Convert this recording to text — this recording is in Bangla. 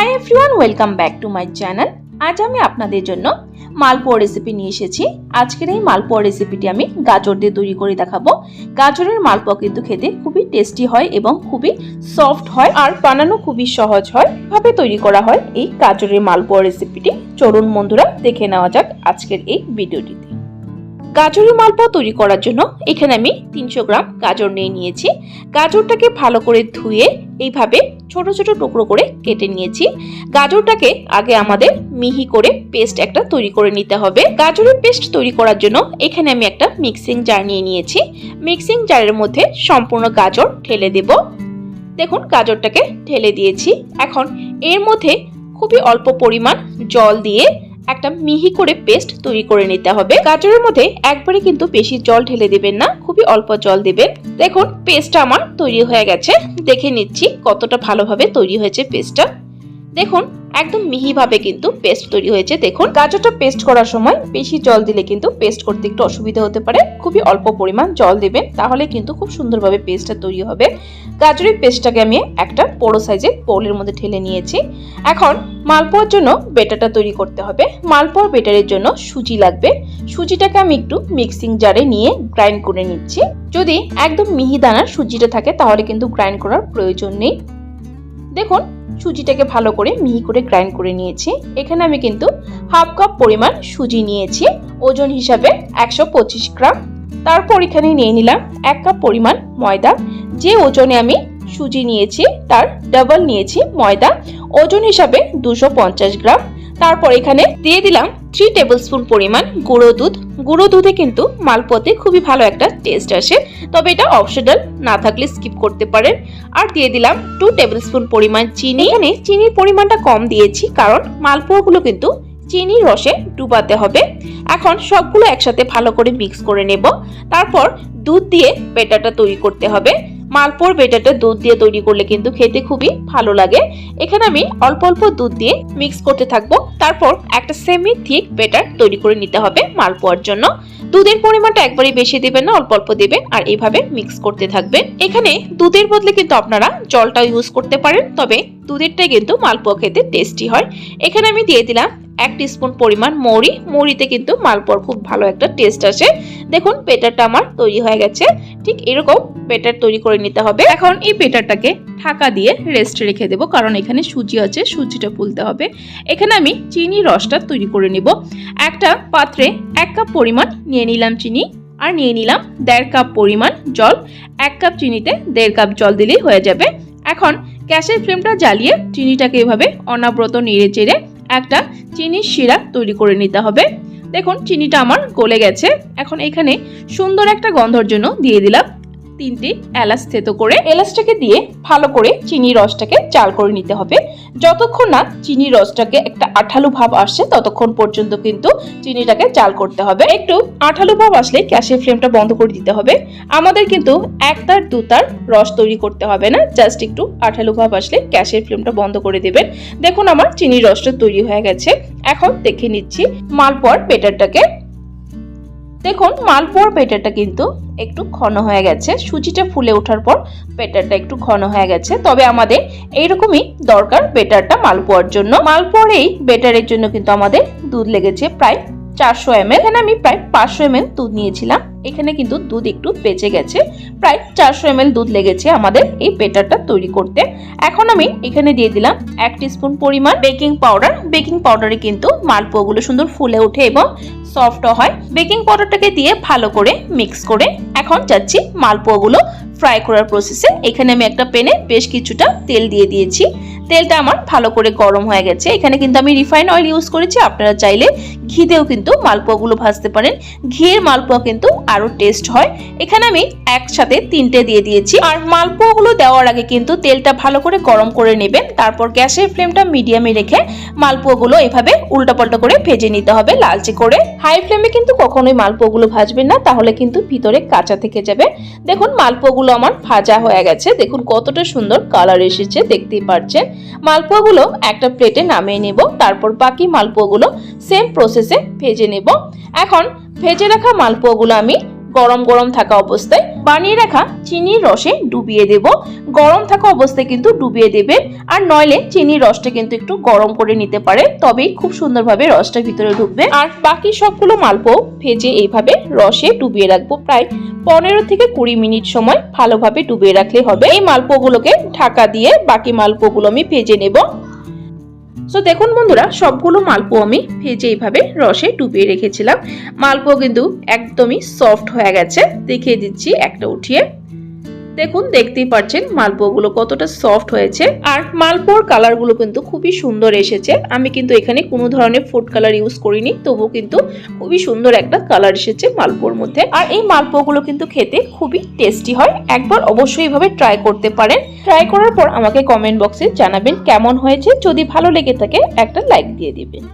Hi everyone welcome back to my channel আজ আমি আপনাদের জন্য মালপোয়া রেসিপি নিয়ে এসেছি। আজকের এই মালপোয়া রেসিপিটি আমি গাজর দিয়ে তৈরি করে দেখাবো। গাজরের মালপোয়া কিন্তু খেতে খুবই টেস্টি হয় এবং খুবই সফট হয় আর বানানো খুবই সহজ হয়। ভাবে তৈরি করা হয় এই গাজরের মালপোয়া রেসিপিটি চলুন বন্ধুরা দেখে নেওয়া যাক আজকের এই ভিডিওটিতে গাজরের মালপোয়া তৈরি করার জন্য এখানে আমি তিনশো গ্রাম গাজর নিয়ে নিয়েছি। গাজরটাকে ভালো করে ধুয়ে এইভাবে ছোট ছোট টুকরো করে কেটে নিয়েছি। গাজরটাকে আগে আমাদের মিহি করে পেস্ট একটা তৈরি করে নিতে হবে। গাজরের পেস্ট তৈরি করার জন্য এখানে আমি একটা মিক্সিং জার নিয়ে নিয়েছি। মিক্সিং জারের মধ্যে সম্পূর্ণ গাজর ঢেলে দেব। দেখুন, গাজরটাকে ঢেলে দিয়েছি। এখন এর মধ্যে খুবই অল্প পরিমাণ জল দিয়ে একটা মিহি করে পেস্ট তৈরি করে নিতে হবে। গাজরের মধ্যে একবারে কিন্তু বেশি জল ঢেলে দেবেন না, খুবই অল্প জল দেবেন। দেখুন, পেস্টটা আমার তৈরি হয়ে গেছে। দেখে নিচ্ছি কতটা ভালোভাবে তৈরি হয়েছে পেস্টটা। দেখুন একদম মিহিভাবে কিন্তু পেস্ট তৈরি হয়েছে। দেখুন, গাজরটা পেস্ট করার সময় বেশি জল দিলে কিন্তু পেস্ট করতে একটু অসুবিধা হতে পারে। খুবই অল্প পরিমাণ জল দেবেন, তাহলে কিন্তু খুব সুন্দরভাবে পেস্টটা তৈরি হবে। গাজরের পেস্টটাকে আমি একটা বড় সাইজের বোলের মধ্যে ঢেলে নিয়েছি। এখন মালপোয়ার জন্য বেটারটা তৈরি করতে হবে। মালপোয়ার বেটারের জন্য সুজি লাগবে। সুজিটাকে আমি একটু মিক্সিং জারে নিয়ে গ্রাইন্ড করে নিচ্ছি। যদি একদম মিহি দানার সুজিটা থাকে, তাহলে কিন্তু গ্রাইন্ড করার প্রয়োজন নেই। দেখুন, সুজিটাকে ভালো করে মিহি করে গ্রাইন্ড করে নিয়েছি। এখানে আমি কিন্তু হাফ কাপ পরিমাণ সুজি নিয়েছি, ওজন হিসাবে একশো পঁচিশ গ্রাম। তারপর এখানে নিয়ে নিলাম এক কাপ পরিমাণ ময়দা। যে ওজনে আমি সুজি নিয়েছি, তার ডাবল নিয়েছি ময়দা। ওজন হিসাবে দুশো গ্রাম। তারপর এখানে দিয়ে দিলাম থ্রি টেবিল স্পুন পরিমাণ গুঁড়ো দুধ। গুঁড়ো দুধে কিন্তু মালপোয়াতে খুবই ভালো একটা টেস্ট আসে। তবে এটা অপশনাল না থাকলে স্কিপ করতে পারেন। আর দিয়ে দিলাম টু টেবিল স্পুন পরিমাণ চিনি। এখানে চিনির পরিমাণটা কম দিয়েছি কারণ মালপোয়াগুলো কিন্তু চিনির রসে ডুবাতে হবে। এখন সবগুলো একসাথে ভালো করে মিক্স করে নেব। তারপর দুধ দিয়ে বেটারটা তৈরি করতে হবে। মালপোর বেটারটা দুধ দিয়ে তৈরি করলে কিন্তু খেতে খুবই ভালো লাগে। এখানে আমি অল্প অল্প দুধ দিয়ে মিক্স করতে থাকব। তারপর একটা সেমি থিক বেটার তৈরি করে নিতে হবে মালপোয়ার জন্য। দুধের পরিমাণটা একবারই বেশি দেবেন না, অল্প অল্প দেবেন আর এইভাবে মিক্স করতে থাকবেন। এখানে দুধের বদলে কিন্তু আপনারা জলটা ইউজ করতে পারেন, তবে দুধেরটাই কিন্তু মালপোয়া খেতে টেস্টি হয়। এখানে আমি দিয়ে দিলাম এক স্পুন পরিমাণ মৌরি। মৌরিতে কিন্তু মালপোয়ার খুব ভালো একটা টেস্ট আসে। দেখুন, পেটারটা আমার তৈরি হয়ে গেছে। ঠিক এরকম পেটার তৈরি করে নিতে হবে। এখন এই পেটারটাকে ঢাকা দিয়ে রেস্টে রেখে দেবো, কারণ এখানে সুজি আছে, সুজিটা ফুলতে হবে। এখানে আমি চিনি রসটা তৈরি করে নিব। একটা পাত্রে এক কাপ পরিমাণ নিয়ে নিলাম চিনি, আর নিয়ে নিলাম দেড় কাপ পরিমাণ জল। এক কাপ চিনিতে দেড় কাপ জল দিলেই হয়ে যাবে। এখন গ্যাসের ফ্লেমটা জ্বালিয়ে চিনিটাকে এভাবে অনাব্রত নেড়ে চেড়ে একটা চিনির শিরা তৈরি করে নিতে হবে। দেখুন, চিনিটা আমার গলে গেছে। এখন এখানে সুন্দর একটা গন্ধর জন্য দিয়ে দিলাম। তিনটি এলাচ থেতো করে এলাচটাকে দিয়ে ভালো করে চিনি রসটাকে চাল করে নিতে হবে। যতক্ষণ না চিনি রসটাকে একটা আঠালো ভাব আসছে, ততক্ষণ পর্যন্ত কিন্তু চিনিটাকে চাল করতে হবে। একটু আঠালো ভাব আসলে গ্যাসের ফ্লেমটা বন্ধ করে দিতে হবে। আমাদের কিন্তু এক তার দু তার রস তৈরি করতে হবে না, জাস্ট একটু আঠালো ভাব আসলে গ্যাসের ফ্লেমটা বন্ধ করে দেবেন। দেখুন আমার চিনির রসটা তৈরি হয়ে গেছে। এখন দেখে নিচ্ছি মালপোয়ার বেটারটাকে দেখুন, মালপোয়ার বেটারটা কিন্তু একটু ঘন হয়ে গেছে। সুজিটা ফুলে ওঠার পর বেটারটা একটু ঘন হয়ে গেছে। তবে আমাদের এইরকমই দরকার বেটারটা মালপোয়ার জন্য। মালপোয়ার এই বেটারের জন্য কিন্তু আমাদের দুধ লেগেছে প্রায় চারশো এম এখানে আমি প্রায় পাঁচশো এম দুধ নিয়েছিলাম। এখানে কিন্তু দুধ একটু বেঁচে গেছে। প্রায় চারশো এম দুধ লেগেছে আমাদের এই বেটারটা তৈরি করতে। এখন আমি এখানে দিয়ে দিলাম এক স্পুন পরিমাণ বেকিং পাউডার। বেকিং পাউডারে কিন্তু মালপোয়াগুলো সুন্দর ফুলে ওঠে এবং সফটও হয়। বেকিং পাউডারটাকে দিয়ে ভালো করে মিক্স করে এখন যাচ্ছি মালপোয়াগুলো ফ্রাই করার প্রসেসে এখানে আমি একটা প্যানে বেশ কিছুটা তেল দিয়ে দিয়েছি। তেলটা আমার ভালো করে গরম হয়ে গেছে। এখানে কিন্তু আমি রিফাইন অয়েল ইউজ করেছি। আপনারা চাইলে ঘি দিয়েও কিন্তু মালপোয়াগুলো ভাজতে পারেন। ঘিয়ের মালপোয়া কিন্তু আরও টেস্ট হয়। এখানে আমি একসাথে তিনটে দিয়ে দিয়েছি। আর মালপোয়াগুলো দেওয়ার আগে কিন্তু তেলটা ভালো করে গরম করে নেবেন। তারপর গ্যাসের ফ্লেমটা মিডিয়ামে রেখে মালপোয়াগুলো এভাবে উল্টাপাল্টা করে ভেজে নিতে হবে লালচে করে। হাই ফ্লেমে কিন্তু কখনোই মালপোয়াগুলো ভাজবেন না। তাহলে কিন্তু ভিতরে কাঁচা থেকে যাবে। দেখুন, মালপোয়াগুলো আমার ভাজা হয়ে গেছে। দেখুন কতটা সুন্দর কালার এসেছে, দেখতেই পাচ্ছেন মালপোয়াগুলো একটা প্লেটে নামিয়ে নেব, তারপর বাকি মালপোয়াগুলো সেম প্রসেসে ভেজে নেব। এখন ভেজে রাখা মালপোয়াগুলো আমি গরম গরম থাকা অবস্থায় বানিয়ে রাখা চিনির রসে ডুবিয়ে দেব। গরম থাকা অবস্থায় কিন্তু ডুবিয়ে দেবে আর নইলে চিনির রসটা কিন্তু একটু গরম করে নিতে পারে তবেই খুব সুন্দরভাবে রসটা ভিতরে ঢুকবে। আর বাকি সবগুলো মালপো ভেজে এইভাবে রসে ডুবিয়ে রাখব। প্রায় পনেরো থেকে কুড়ি মিনিট সময় ভালোভাবে ডুবিয়ে রাখলে হবে। এই মালপোগুলোকে ঢাকা দিয়ে বাকি মালপোগুলো আমি ভেজে নেব। সো দেখুন বন্ধুরা, সবগুলো মালপো আমি ভেজে এইভাবে রসে ডুবিয়ে রেখেছিলাম। মালপো কিন্তু একদমই সফট হয়ে গেছে। দেখিয়ে দিচ্ছি, একটা উঠিয়ে। দেখুন, দেখতেই পাচ্ছেন মালপোগুলো কতটা সফট হয়েছে। আর মালপোর কালারগুলো কিন্তু খুবই সুন্দর এসেছে। আমি কিন্তু এখানে কোনো ধরনের ফুড কালার ইউজ করিনি তবু কিন্তু খুবই সুন্দর একটা কালার এসেছে মালপোর মধ্যে। আর এই মালপোগুলো কিন্তু খেতে খুবই টেস্টি হয়। একবার অবশ্যই এভাবে ট্রাই করতে পারেন। ট্রাই করার পর আমাকে কমেন্ট বক্সে জানাবেন কেমন হয়েছে। যদি ভালো লেগে থাকে, একটা লাইক দিয়ে দিবেন।